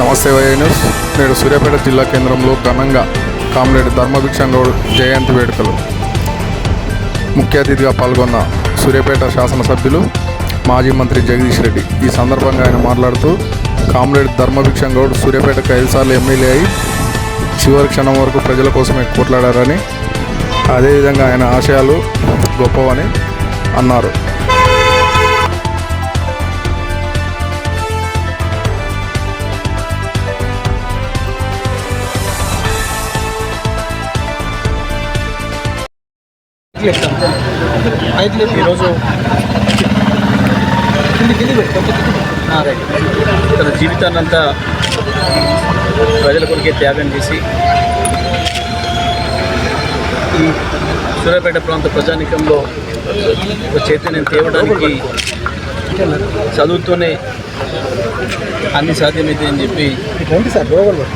నమస్తే Y news నేడు సూర్యాపేట జిల్లా కేంద్రంలో ఘనంగా కామ్రేడ్ ధర్మభిక్షం గౌడ్ జయంతి వేడుకలు. ముఖ్య అతిథిగా పాల్గొన్న సూర్యాపేట శాసనసభ్యులు మాజీ మంత్రి జగదీష్ రెడ్డి. ఈ సందర్భంగా ఆయన మాట్లాడుతూ కామ్రేడ్ ధర్మభిక్షం గౌడ్ సూర్యాపేటకు ఐదుసార్లు ఎమ్మెల్యే అయి చివరి క్షణం వరకు ప్రజల కోసమే కొట్లాడారని అదేవిధంగా ఆయన ఆశయాలు గొప్పవని అన్నారు. ఈరోజు ఆ, రైట్. తన జీవితాన్ని అంతా ప్రజల కొరికే త్యాగం చేసి ఈ సూర్యాపేట ప్రాంత ప్రజానికంలో ఒక చైతన్యం తేవడానికి చదువుతూనే అన్ని సాధ్యమైతే అని చెప్పి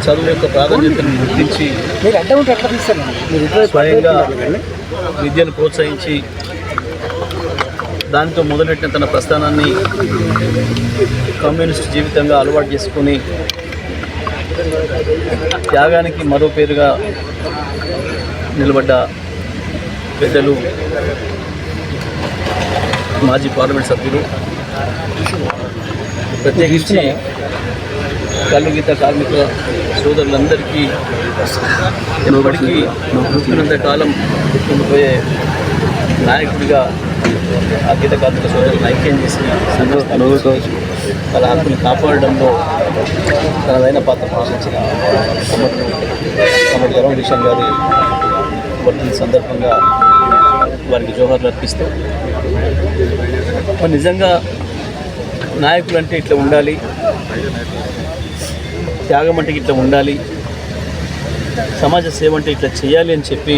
చదువు యొక్క ప్రాధాన్యతను గుర్తించి స్వయంగా విద్యను ప్రోత్సహించి దానితో మొదలెట్టిన తన ప్రస్థానాన్ని కమ్యూనిస్ట్ జీవితంగా అలవాటు చేసుకుని త్యాగానికి మరో పేరుగా నిలబడ్డ పెద్దలు మాజీ పార్లమెంట్ సభ్యులు ప్రత్యేకించి కళ్ళు గీత కార్మిక సోదరులందరికీ ఎప్పటికీ గుర్తున్నంత కాలం గుర్తుండిపోయే నాయకుడిగా ఆ గీత కార్మిక సోదరులను ఐక్యం చేసి సంఘస్థానంతో వాళ్ళ హక్కులు కాపాడడంలో తనదైన పాత్ర పోషించిన కమటి ధర్మ విషయం గారి వర్ధన సందర్భంగా వారికి జోహార్లు అర్పిస్తూ నిజంగా నాయకులు అంటే ఇట్లా ఉండాలి. త్యాగం అంటే ఇట్లా ఉండాలి. సమాజ సేవ అంటే ఇట్లా చేయాలి అని చెప్పి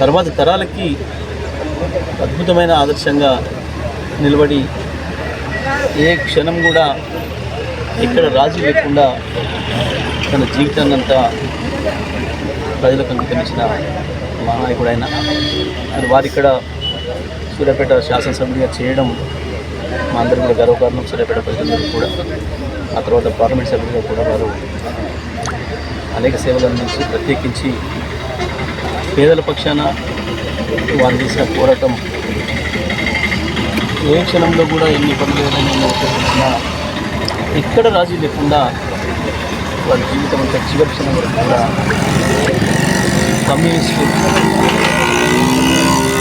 తర్వాత తరాలకి అద్భుతమైన ఆదర్శంగా నిలబడి ఏ క్షణం కూడా ఎక్కడ రాజీ లేకుండా తన జీవితాన్ని అంతా ప్రజలకు అంగీకరించిన మహానాయకుడైన మరి వారిక్కడ సూర్యాపేట శాసనసభ్యుడిగా చేయడం మా అందరూ కూడా గర్వకారణం సూర్యాపేట ప్రజలందరూ కూడా. ఆ తర్వాత పార్లమెంట్ సభ్యులుగా కూడా వారు అనేక సేవలు అందించి ప్రత్యేకించి పేదల పక్షాన వారు చేసిన పోరాటం ఏ క్షణంలో కూడా ఎన్ని పనులు ఏదైనా ఎక్కడ రాజీ లేకుండా వారి జీవితం అంతా చివరి క్షణం వరకు కూడా కమ్యూనిస్టు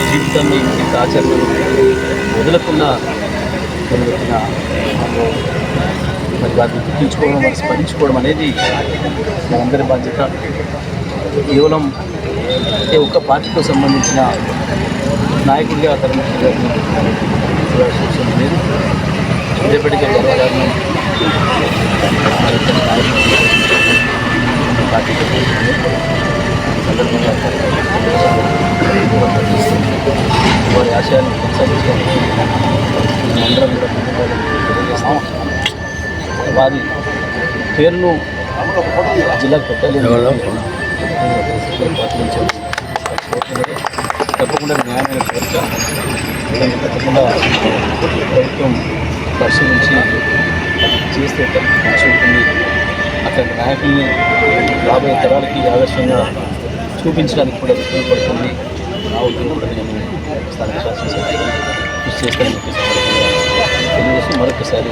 జీవితాన్ని ఇంత ఆచరణలు వదలకుండా నిలబెట్టిన పెట్టిన మరి వాటిని గుర్తించుకోవడం వారిని స్మరించుకోవడం అనేది మనందరి బాధ్యత. కేవలం ఏ ఒక్క పార్టీతో సంబంధించిన నాయకుడిగా ధర్మశ్రీ గారిని లేదు. రేపటికే గర్వకారణం. పార్టీతో సందర్భంగా వారి ఆశయాన్ని కొనసాగించడానికి అందరం వారి పేరును జిల్లాకు పెట్టాలి తప్పకుండా న్యాయమైన కోరిక తప్పకుండా ప్రభుత్వం పరిశీలించి చేస్తే మంచి ఉంటుంది. అట్లాంటి నాయకుల్ని రాబోయే తరాలకి ఆదర్శంగా చూపించడానికి కూడా ఉపయోగపడుతుంది నా ఉద్యోగం కూడా నేను స్థానిక శాసనసభ్యులు కృషి చేస్తానని చెప్పేసి చేసి మరొకసారి